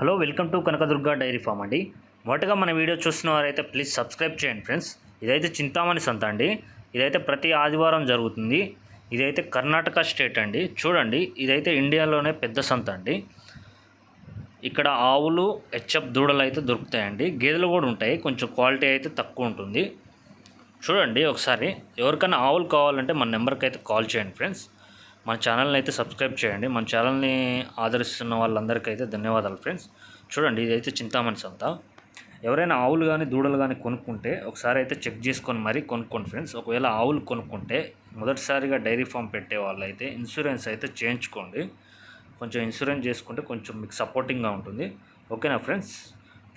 Hello welcome to Kanakadurga dairy farm అండి. మొదటగా మన వీడియో చూస్తున్న వారైతే ప్లీజ్ సబ్స్క్రైబ్ చేయండి ఫ్రెండ్స్. ఇదైతే చింతామణి సంత అండి. ఇదైతే ప్రతి ఆదివారం జరుగుతుంది. ఇదైతే కర్ణాటక స్టేట్ అండి. చూడండి ఇదైతే ఇండియాలోనే పెద్ద సంత అండి. ఇక్కడ ఆవులు హెచ్ఎఫ్ దూడలు అయితే దొరుకుతాయండి. గేదెలు కూడా ఉంటాయి. కొంచెం క్వాలిటీ అయితే తక్కువ ఉంటుంది. చూడండి ఒకసారి ఎవరికైనా ఆవులు కావాలంటే మన నెంబర్కి అయితే కాల్ చేయండి ఫ్రెండ్స్. మన ఛానల్ని అయితే సబ్స్క్రైబ్ చేయండి. మన ఛానల్ని ఆదరిస్తున్న వాళ్ళందరికైతే ధన్యవాదాలు ఫ్రెండ్స్. చూడండి ఇదైతే చింతామణి సంత. ఎవరైనా ఆవులు కానీ దూడలు కానీ కొనుక్కుంటే ఒకసారి అయితే చెక్ చేసుకొని మరీ కొనుక్కోండి ఫ్రెండ్స్. ఒకవేళ ఆవులు కొనుక్కుంటే మొదటిసారిగా డైరీ ఫామ్ పెట్టే వాళ్ళైతే ఇన్సూరెన్స్ అయితే చేయించుకోండి. కొంచెం ఇన్సూరెన్స్ చేసుకుంటే కొంచెం మీకు సపోర్టింగ్గా ఉంటుంది. ఓకేనా ఫ్రెండ్స్?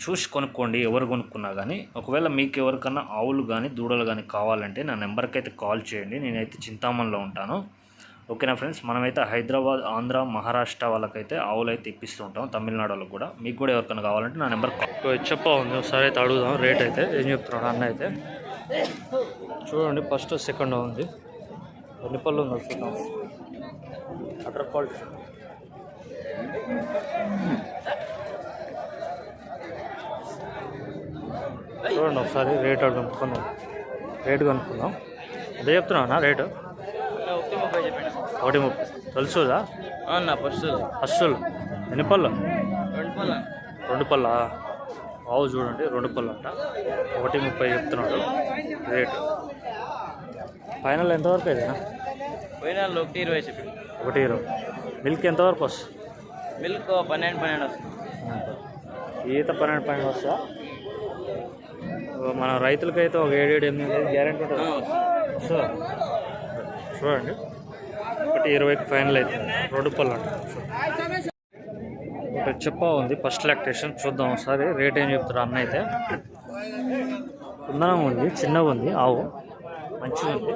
చూసి కొనుక్కోండి ఎవరు కొనుక్కున్నా కానీ ఒకవేళ మీకు ఎవరికన్నా ఆవులు కానీ దూడలు కానీ కావాలంటే నా నెంబర్కి అయితే కాల్ చేయండి. నేనైతే చింతామణిలో ఉంటాను. ఓకేనా ఫ్రెండ్స్? మనమైతే హైదరాబాద్ ఆంధ్ర మహారాష్ట్ర వాళ్ళకైతే ఆవులు అయితే ఇప్పిస్తూ ఉంటాం తమిళనాడు వాళ్ళకి కూడా. మీకు కూడా ఎవరికైనా కావాలంటే నా నెంబర్ చెప్ప ఉంది ఒకసారి అయితే అడుగుదాం రేట్ అయితే ఏం చెప్తున్నాడు అన్న అయితే. చూడండి ఫస్ట్ సెకండ్ ఉంది. ఎన్ని పళ్ళు ఉంది చూద్దాం. అటర్ క్వాలిటీ చూడండి ఒకసారి రేట్ అడుగు కనుక్కుందాం. రేటు కనుక్కుందాం. అదే చెప్తున్నా రేటు? ఒకటి ముప్పై తెలుసుదా ఫస్ట్ అస్సలు ఎన్ని పళ్ళు? రెండు పళ్ళ? రెండు పళ్ళ? ఆవు చూడండి రెండు పళ్ళు అంట. ఒకటి ముప్పై చెప్తున్నాడు. రేటు. ఫైనల్ ఎంతవరకు అయితేనా పోయిన వాళ్ళు ఒకటి ఇరవై చెప్పండి. ఒకటి ఇరవై. మిల్క్ ఎంతవరకు వస్తుంది? మిల్క్ పన్నెండు పన్నెండు వస్తుంది. ఈత పన్నెండు పన్నెండు వస్తా మన రైతులకైతే ఒక ఏడు ఏడు ఎనిమిది గ్యారెంటీ ఉంటుంది. వస్తుందా? చూడండి. ఒకటి ఇరవైకి ఫైనల్ అయితే రెండు పళ్ళు ఒకటి చెప్ప ఉంది ఫస్ట్ లాక్టేషన్ చూద్దాం ఒకసారి. రేట్ ఏం చెప్తారు అన్న అయితే. కుందనం ఉంది చిన్నగా ఉంది ఆవు. మంచిగా ఉంది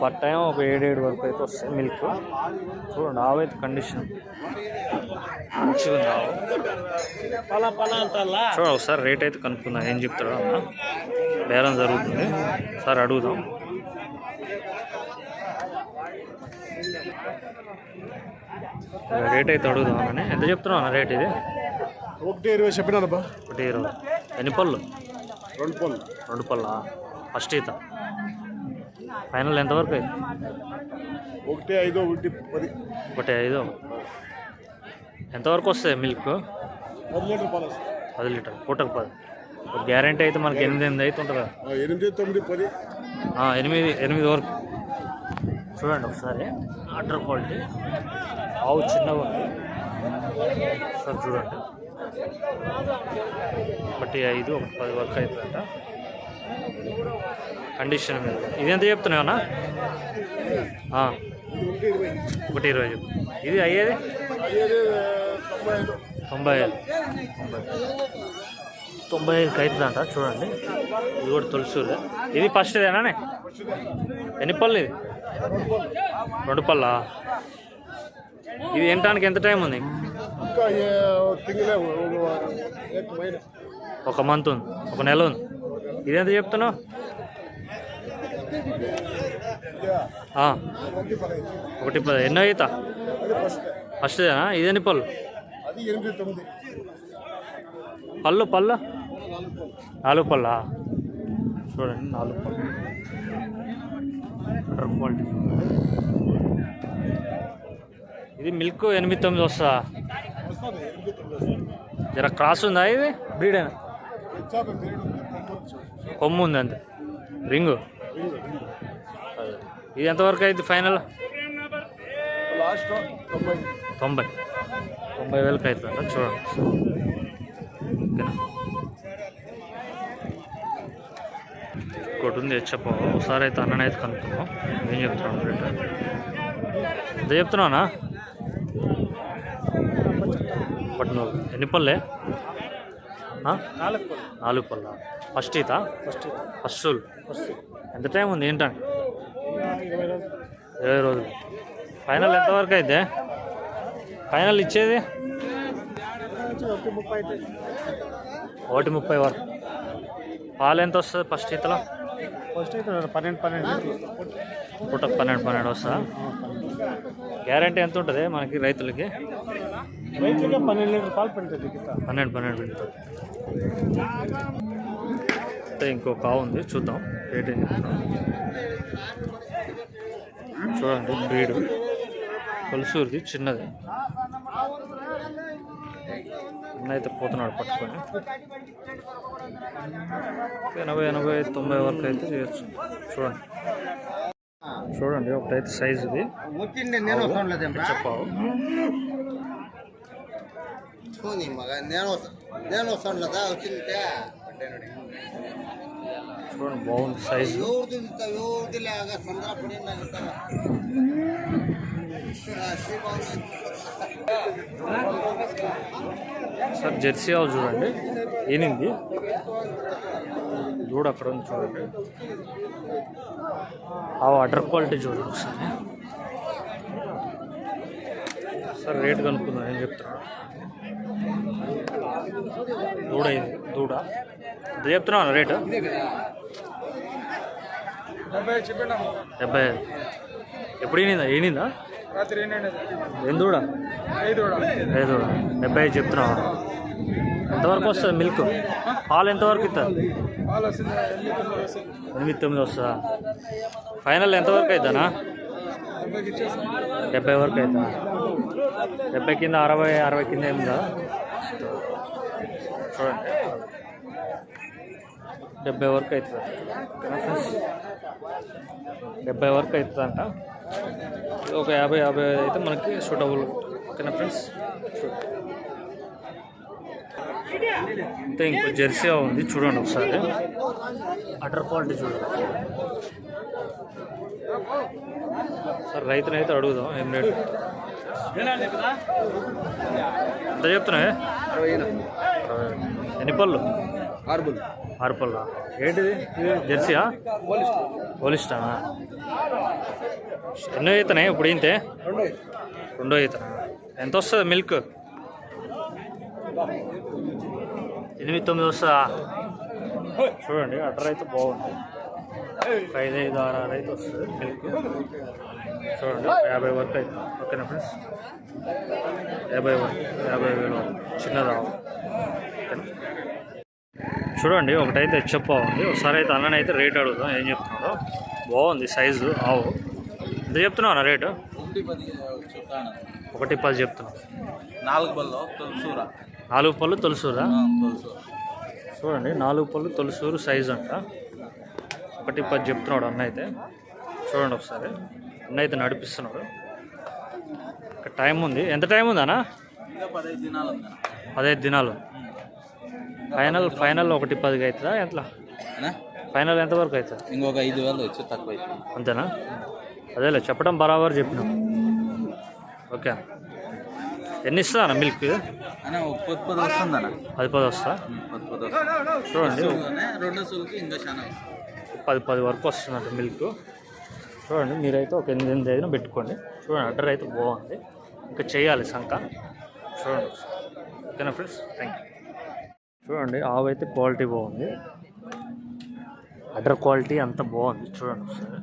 ఫర్ టైం ఒక ఏడేడు వరకు అయితే వస్తాయి మిల్క్ చూడండి ఆవు అయితే కండిషన్ మంచిగా ఉంది ఆవు. పలా పలా అంటారా చూడ ఒకసారి రేట్ అయితే కనుక్కుందాం ఏం చెప్తారో అన్న. బేరం జరుగుతుంది. సార్ అడుగుదాం. రేట్ అయితే అడుగుదాం అని ఎంత చెప్తున్నావు అన్న రేట్ ఇది? ఒకటి ఇరవై చెప్పినానబ్బా ఒకటి ఇరవై. ఎన్ని పళ్ళు? రెండు పళ్ళు. రెండు పళ్ళ? ఫస్ట్ ఈత. ఫైనల్ ఎంతవరకు అయింది? ఒకటి ఐదు ఒకటి పది. ఒకటి ఐదు. ఎంతవరకు వస్తాయి మిల్క్? పది లీటర్ పాలు వస్తాయి. పది లీటర్ పూటకు పది. గ్యారంటీ అయితే మనకి ఎనిమిది ఎనిమిది అయితే ఉంటుందా? ఎనిమిది తొమ్మిది పది. ఎనిమిది ఎనిమిది వరకు. చూడండి ఒకసారి. Udder quality. ఆవు చిన్నగా సార్ చూడండి. ఒకటి ఐదు ఒకటి పది వరకు అవుతుందంట కండిషన్ మీద. ఇది ఎంత ఒకటి ఇరవై ఒకటి ఇరవై చెప్పు. ఇది అయ్యేది? తొంభై ఐదు. తొంభై తొంభై తొంభై ఐదుకి అవుతుందంట చూడండి. ఇది కూడా తులసూరు ఇది ఫస్ట్ ఇదేనా ఎన్ని పళ్ళు ఇది? రెండు పళ్ళా? ఇది తినడానికి ఎంత టైం ఉంది? ఒక మంత్ ఉంది. ఒక నెల ఉంది. ఇదెంత చెప్తున్నావు? ఒకటి పది ఎన్నో అవుతా ఫస్ట్దేనా? ఇదెన్ని పళ్ళు? పళ్ళు పళ్ళు? నాలుగు పళ్ళా? చూడండి నాలుగు పళ్ళు. క్వాలిటీ ఇది మిల్క్ ఎనిమిది తొమ్మిది వస్తుందా? జర క్రాస్ ఉందా ఇది? బ్రీడేనా చేప కొమ్ము ఉంది అంతే. రింగు? ఇది ఎంతవరకు అయింది ఫైనల్? తొంభై. తొంభై వేలకు అవుతుందంట చూడండి. ఓకేనా ఇంకోటి ఉంది చెప్ప. ఒకసారి అయితే అన్ననైతే కనుక్కున్నాం ఏం చెప్తున్నాను చెప్తున్నానా? పట్టినోళ్ళు ఎన్ని పళ్ళే? ఆ? నాలుగు పళ్ళు. నాలుగు పళ్ళ? ఫస్ట్ ఈత? ఫస్ట్ ఫస్ట్ ఫస్ట్ ఎంత టైం ఉంది ఏంటండి ఇరవై రోజులు. ఫైనల్ ఎంతవరకు అయితే? ఫైనల్ ఇచ్చేది? ఒకటి ముప్పై అయితే. ఒకటి ముప్పై వరకు. పాలు ఎంత వస్తుంది ఫస్ట్ ఈతలో? ఫస్ట్ అయితే పన్నెండు పన్నెండు పూటకు పన్నెండు పన్నెండు వస్తుందా? గ్యారంటీ ఎంత ఉంటుంది మనకి రైతులకి? రైతుగా పన్నెండు లీటర్ పాలు గిత్త పన్నెండు పన్నెండు పెడతారు. అంటే ఇంకో కావు ఉంది చూద్దాం. రేట్ ఏం చూడండి బ్రీడ్ కొలుసూరిది చిన్నది. అయితే పోతున్నాడు పట్టుకొని. ఎనభై ఎనభై తొంభై వరకు అయితే చేయొచ్చు. చూడండి. చూడండి ఒకటైతే సైజు ఇది. వచ్చింది నేను వస్తాను లేదేమ్రా చెప్పావు పోనీ మగ నేను వస్తా- నేను వస్తాను లేదా చూడండి బాగుంది సైజు ఎవరిది ఇంత ఎవరిది లేక సందర పడి సార్ జెర్సీ ఆవు చూడండి. ఏనింది? దూడ అక్కడ ఉంది చూడండి. ఆ వాటర్ క్వాలిటీ చూడండి ఒకసారి. సార్ రేట్ కనుక్కుందాం ఏం చెప్తున్నా దూడ ఇది దూడ. ఎంత చెప్తున్నాను రేటు? డెబ్బై ఐదు ఎప్పుడు ఏనిందా ఏనిందా ఏం దూడ? ఐదు డెబ్బై ఐదు చెప్తున్నావా? ఎంతవరకు వస్తుంది మిల్క్? పాలు ఎంతవరకు ఇస్తుంది ఎనిమిది తొమ్మిది వస్తుంది. ఫైనల్ ఎంతవరకు అవుతానా డెబ్బై వరకు అవుతా డెబ్బై కింద అరవై అరవై కింద ఏముందా కదా. చూడండి. డెబ్బై వరకు అవుతుంది. డెబ్బై వరకు అవుతుందంట. ఒక యాభై యాభై అయితే మనకి సూటబుల్ ఓకేనా ఫ్రెండ్స్? చూడండి అంటే ఇంకో జెర్సీ ఉంది. చూడండి ఒకసారి. అటర్ క్వాలిటీ చూడండి. సార్ రైతునైతే అడుగుదాం ఏం రేట్? ఎంత చెప్తున్నావే ఎన్ని పళ్ళు? ఆరుబుల్ ఆరు పళ్ళ? ఏంటిది? జెర్సీయా? పోలిస్టానా ఎన్నో అవుతున్నాయి ఇప్పుడు ఇంతే? రెండో అవుతున్నా ఎంత వస్తుంది మిల్క్? ఎనిమిది తొమ్మిది వస్తుందా? చూడండి అటర్ అయితే బాగుంది. ఐదు ఐదు ఆరు ఆరు అయితే వస్తుంది మిల్క్. చూడండి యాభై వరకు అయితే ఓకేనా ఫ్రెండ్స్ యాభై వరకు యాభై వేలు. చిన్నదా? ఓకేనా? చూడండి ఒకటైతే చెప్పా ఉంది. ఒకసారి అయితే అన్నని అయితే రేట్ అడుగుదాం ఏం చెప్తున్నాడో. బాగుంది సైజు ఆవు. ఎంత చెప్తున్నావు రేటు? ఒకటి పది చెప్తున్నావు. నాలుగు బల్లో తులసూరా. నాలుగు పళ్ళు తులసూరు? చూడండి నాలుగు పళ్ళు తొలిసూరు సైజ్ అంట. ఒకటి పది చెప్తున్నాడు అన్న అయితే. చూడండి ఒకసారి. అన్న అయితే నడిపిస్తున్నాడు. ఒక టైం ఉంది. ఎంత టైం ఉంది అన్న? ఇంకా పదహైదు దినాలు ఫైనల్ ఫైనల్ ఒకటి పదికి అవుతుందా? ఎట్లా ఫైనల్ ఎంతవరకు అవుతుంది? ఇంకొక ఐదు వేలు వచ్చి తక్కువ అంతేనా? అదేలే చెప్పడం బరాబర్ చెప్పినాం. ఓకే ఎన్ని ఇస్తుందా అన్న మిల్క్? పది పది పది వస్తా చూడండి. రెండో పది పది వరకు వస్తుందంట మిల్క్. చూడండి మీరైతే ఒక ఎనిమిది ఎనిమిది ఐదున పెట్టుకోండి. చూడండి అడ్డర్ అయితే బాగుంది. ఇంకా చేయాలి సంక చూడండి. ఓకేనా ఫ్రెండ్స్? థ్యాంక్ యూ చూడండి ఆవు అయితే క్వాలిటీ బాగుంది. అడ్డర్ క్వాలిటీ అంత బాగుంది. చూడండి ఒకసారి.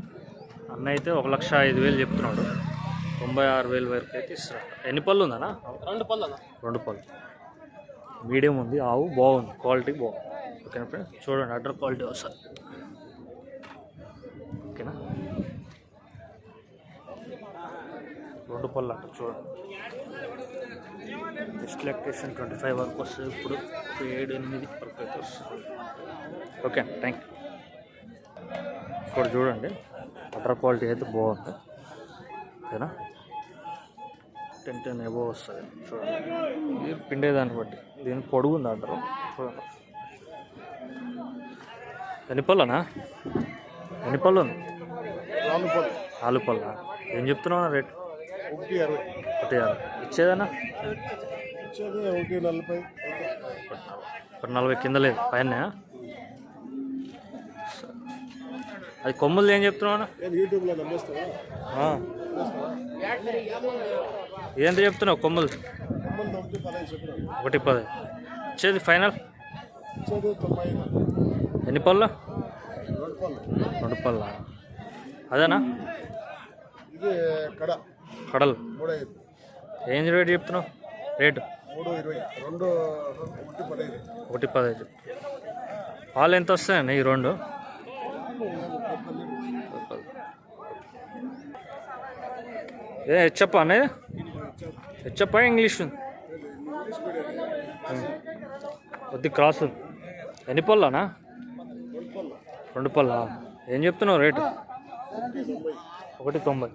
అన్న అయితే ఒక లక్ష ఐదు వేలు చెప్తున్నాడు. తొంభై ఆరు వేలు వరకు అయితే ఇస్తున్నాడు ఎన్ని పళ్ళు ఉందన్నా? రెండు పళ్ళు రెండు పళ్ళు. మీడియం ఉంది. ఆవు బాగుంది. క్వాలిటీ బాగుంది. ఓకేనా ఫ్రెండ్స్? చూడండి అడ్డర్ క్వాలిటీ వస్తుంది రెండు పళ్ళు అంట చూడండి టెస్ట్ లెక్టేషన్ ట్వంటీ ఫైవ్ వరకు వస్తుంది. ఇప్పుడు ఏడు ఎనిమిది వరకు అయితే వస్తుంది. ఓకే థ్యాంక్ యూ ఇక్కడ చూడండి అటర్ క్వాలిటీ అయితే బాగుంది. ఓకేనా? టెన్ టెన్ ఎబో వస్తుంది. చూడండి. ఇది పిండేదాన్ని బట్టి. దీని పొడుగు ఉంది అంటారు. చూడండి. ఎన్ని పళ్ళనా? ఎన్ని పళ్ళు ఉంది? నాలుగు పళ్ళు. నాలుగు పళ్ళ? ఏం చెప్తున్నావు రేట్? ఒకటి అరవై. ఒకటి ఆరు ఇచ్చేదన్నా? ఇచ్చేది ఒకటి నలభై. ఒక నలభై కింద లేదు పైన అది కొమ్ములు ఏం చెప్తున్నావు ఏంటి చెప్తున్నావు కొమ్ములు ఒకటి పది. ఇచ్చేది ఫైనల్? ఎన్ని పళ్ళు. రెండు పళ్ళ? అదేనా? ఇది కడ. కడలు ఏం రేట్ చెప్తున్నావు? రేటు? ఒకటి పదహైదు. పాలు ఎంత వస్తాయండి ఈ రెండు? ఏ హెచ్చప్ప అనేది హెచ్చప్ప ఇంగ్లీష్ ఉంది. కొద్ది క్రాస్ ఎన్ని పళ్ళనా? రెండు పళ్ళ? ఏం చెప్తున్నావు రేటు? ఒకటి తొంభై.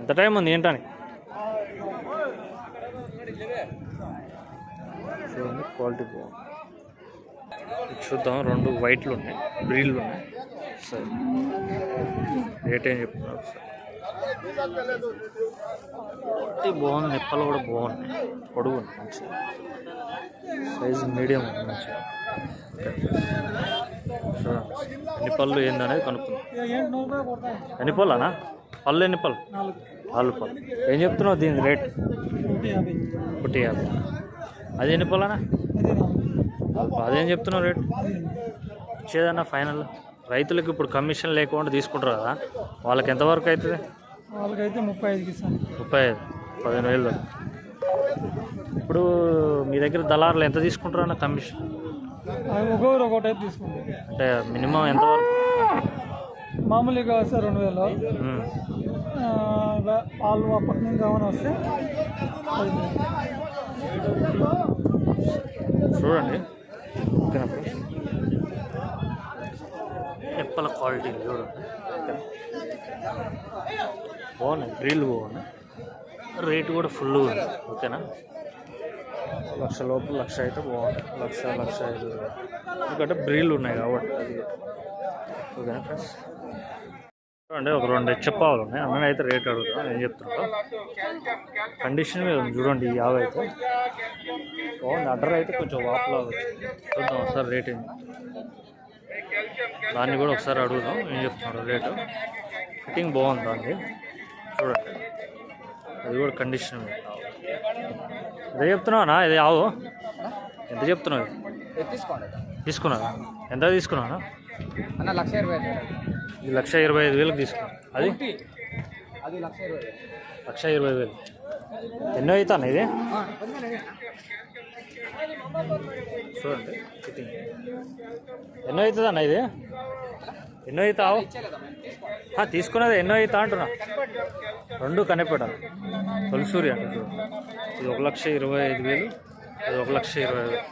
ఎంత టైం ఉంది ఏంటని చూడండి క్వాలిటీ బాగుంది. చూద్దాం రెండు వైట్లు ఉన్నాయి బ్రీడ్లు ఉన్నాయి. సరే. రేట్ ఏం చెప్తున్నారు సార్ క్వాలిటీ బాగుంది నిప్పలు కూడా బాగున్నాయి. పొడుగు ఉంది మంచిగా. సైజ్ మీడియం ఉంది మంచిగా. చూడండి ఎన్ని పళ్ళు ఏందనేది కనుక్కుందాం. ఎన్ని పళ్ళనా పళ్ళు ఎన్ని పళ్ళు? నాలుగు పళ్ళు. ఏం చెప్తున్నావు దీని రేట్? ఒకటి యాభై. అది ఎన్ని పళ్ళనా అదేం చెప్తున్నావు రేట్? ఇచ్చేదన్నా ఫైనల్. రైతులకు ఇప్పుడు కమిషన్ లేకుండా తీసుకుంటారు కదా వాళ్ళకి ఎంతవరకు అవుతుంది? వాళ్ళకైతే ముప్పై ఐదుకి ఇస్తాను. ముప్పై ఐదు పదిహేను వేలు. ఇప్పుడు మీ దగ్గర దళారులు ఎంత తీసుకుంటారు అన్న కమిషన్? ఒక్కొక్కరు ఒక్కో టైప్ తీసుకుంటాం అంటే మినిమం ఎంతవరకు మామూలుగా వస్తే రెండు వేలు. వాళ్ళు అప్పటి నుంచి ఏమైనా వస్తే. చూడండి. ఓకేనా ఫ్రెండ్స్ ఎప్పల క్వాలిటీ చూడండి. ఓకేనా? బాగున్నాయి. గ్రిల్ బాగున్నాయి. రేటు కూడా ఫుల్ ఉంది. ఓకేనా? లక్ష లోపల లక్ష అయితే బాగుంటుంది లక్ష లక్ష ఐదు. ఎందుకంటే బ్రీలు ఉన్నాయి కాబట్టి. అది ఓకేనా ఫ్రెండ్స్? చూడండి ఒక రెండు చెప్పాలు. ఉన్నాయి అన్న అయితే రేట్ అడుగుతాం ఏం చెప్తున్నాడు కండిషన్ మీద ఉంది చూడండి ఈ యాభై అయితే. బాగుంది అడ్డర్ అయితే కొంచెం వాపులా వచ్చింది చూద్దాం ఒకసారి రేట్ ఏంది. దాన్ని కూడా ఒకసారి అడుగుదాం ఏం చెప్తున్నాడు రేటు. ఫిట్టింగ్ బాగుంది దాన్ని చూడండి అది కూడా కండిషన్ మీద. ఎంత చెప్తున్నావునా ఇది ఆవు? ఎంత చెప్తున్నావు? ఇది? తీసుకున్నావా? ఎంత తీసుకున్నావునా అన్న లక్ష ఇరవై ఐదు ఇది లక్ష ఇరవై ఐదు వేలకు తీసుకున్నావు అది? అది లక్ష ఇరవై లక్ష ఇరవై వేలు. ఎన్నో అవుతాను ఇది? చూడండి ఎన్నో అవుతుంది అన్న ఇది? ఎన్నో అవుతావు తీసుకున్నది ఎన్నో అవుతా అంటున్నా. రెండు కనిపెట్టాలి తొలిసూరి అంటే చూడు. ఇది ఒక లక్ష ఇరవై ఐదు వేలు ఇది ఒక లక్ష ఇరవై వేలు.